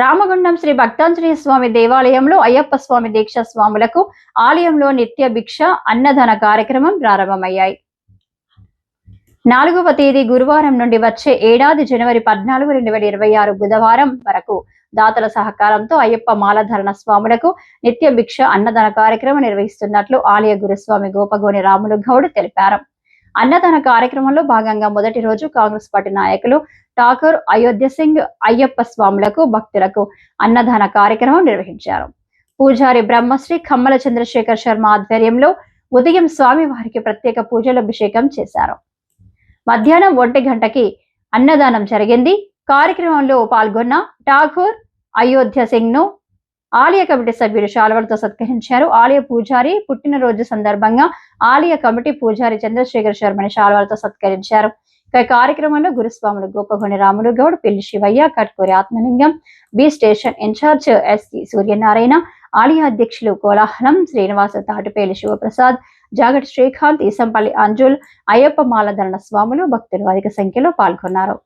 రామగుండం శ్రీ భక్తాంజనేయ స్వామి దేవాలయంలో అయ్యప్ప స్వామి దీక్ష స్వాములకు ఆలయంలో నిత్య భిక్ష అన్నదాన కార్యక్రమం ప్రారంభమయ్యాయి. నాలుగవ తేదీ గురువారం నుండి వచ్చే ఏడాది జనవరి పద్నాలుగు రెండు వేల ఇరవై ఆరు బుధవారం వరకు దాతల సహకారంతో అయ్యప్ప మాలధరణ స్వాములకు నిత్య భిక్ష అన్నదాన కార్యక్రమం నిర్వహిస్తున్నట్లు ఆలయ గురుస్వామి గోపగోని రాములు గౌడ్ తెలిపారు. అన్నదాన కార్యక్రమంలో భాగంగా మొదటి రోజు కాంగ్రెస్ పార్టీ నాయకులు ఠాకూర్ అయోధ్య సింగ్ అయ్యప్ప స్వాములకు భక్తులకు అన్నదాన కార్యక్రమం నిర్వహించారు. పూజారి బ్రహ్మశ్రీ కమ్మల చంద్రశేఖర్ శర్మ ఆధ్వర్యంలో ఉదయం స్వామి వారికి ప్రత్యేక పూజలు అభిషేకం చేశారు. మధ్యాహ్నం ఒంటి గంటకి అన్నదానం జరిగింది. కార్యక్రమంలో పాల్గొన్న ఠాకూర్ అయోధ్య సింగ్ను ఆలయ కమిటీ సభ్యులు శాలువలతో సత్కరించారు. ఆలయ పూజారి పుట్టినరోజు సందర్భంగా ఆలయ కమిటీ పూజారి చంద్రశేఖర్ శర్మని శాలువలతో సత్కరించారు. కార్యక్రమంలో గురుస్వాములు గోపగొని Ramulu Goud Pilli Shivayya Katkuri Atmalingam B station incharge ఎస్కి Suryanarayana ఆలయ అధ్యక్షులు కోలాహలం శ్రీనివాస తాటిపేలి శివప్రసాద్ జాగటి శ్రీకాంత్ ఈసంపల్లి అంజుల్ అయ్యప్ప మాలధరణ స్వాములు భక్తులు అధిక సంఖ్యలో పాల్గొన్నారు.